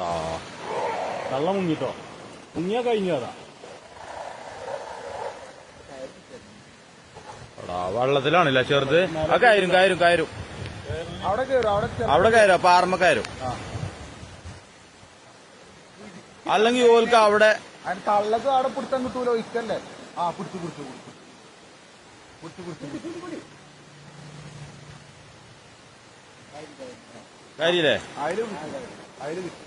എടാ വെള്ളം മുങ്ങിട്ടോ മുങ്ങിയാ കഴിഞ്ഞതാ അതാ എടാ വെള്ളത്തിലാണില്ല ചെറുത്? ആ കയറും കയറും കയറും. അവിടെ കയറും അവിടെ കയറും. അല്ലെങ്കിൽ ഓൽക്ക് അവിടെ തള്ളക്ക് അവിടെ പിടുത്തം കിട്ടൂലോ ഇക്കല്ലേ ആ പിടിച്ചു പിടിച്ചു പിടിച്ചു. പിടിച്ചു കാര്യല്ലേ? അതിൽ കിട്ടും അതിൽ പിടിച്ചു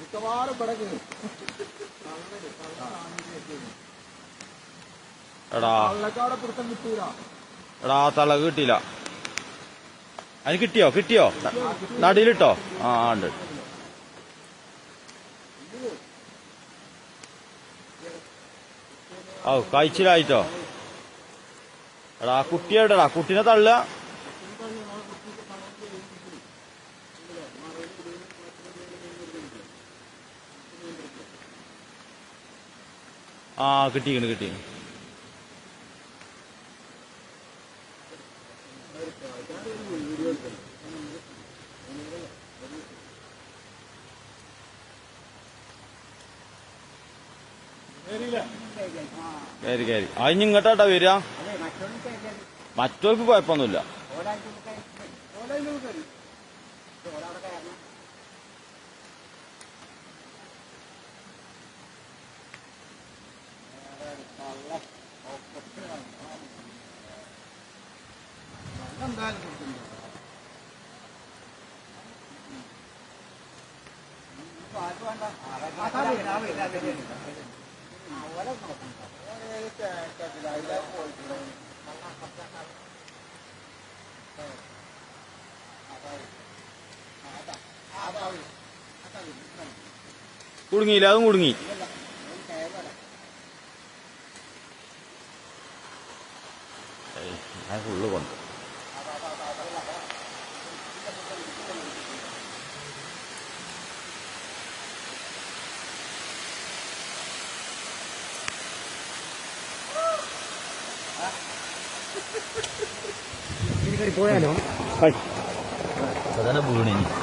മിക്കവാറും എടാ. തള്ളക്ക് പിടുത്തം കിട്ടൂല. എടാ തള കിട്ടിയില്ല. അതിന് കിട്ടിയോ? കിട്ടിയോ? നടിയിലിട്ടോ? ആ ഉണ്ട്. ഓ കഴിച്ചിലായിട്ടോ? എടാ കുട്ടിയോടാ കുട്ടി കുട്ടീനെ തള്ളുക. ആ കിട്ടിക്കണ് കിട്ടി കയറി കയറി അതിന് ഇങ്ങോട്ടാട്ടാ വരിക മറ്റവർക്ക് കുഴപ്പമൊന്നുമില്ല കുടുങ്ങിയില്ല അതും കുടുങ്ങി. ഫുള്ള് കൊണ്ട് Ini dari boya dong. Hai. Sadana bulu ini.